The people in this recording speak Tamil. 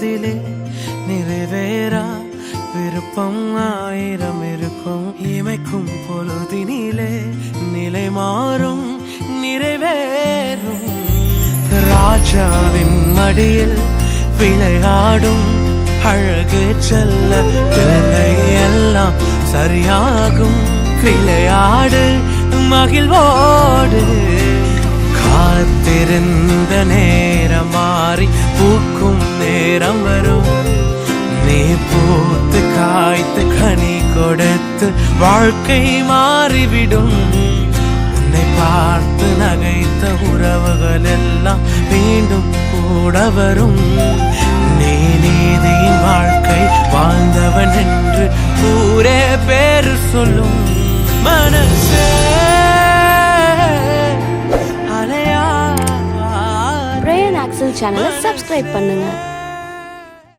மனதிலே நிறைவேறா. விருப்பம் ஆயிரம் இருக்கும் இமைக்கும் பொழுதினிலே நிலை மாறும் நிறைவேறும். ராஜாவின் மடியில் விளையாடும் அழகு செல்ல பிள்ளை எல்லாம் சரியாகும். விளையாடு மகிழ்வோடு. நேரம் வரும். நீ பூத்து காய்த்து கனி கொடுத்து வாழ்க்கை மாறிவிடும். உன்னை பார்த்து நகைத்த உறவுகள் எல்லாம் மீண்டும் கூட வரும். நீ நீதியின் வாழ்க்கை வாழ்ந்தவன் என்று ஊரே பேரு சொல்லும். மனசே அலையா பிரேயன் ஆக்சல் சேனலை சப்ஸ்கிரைப் பண்ணுங்க.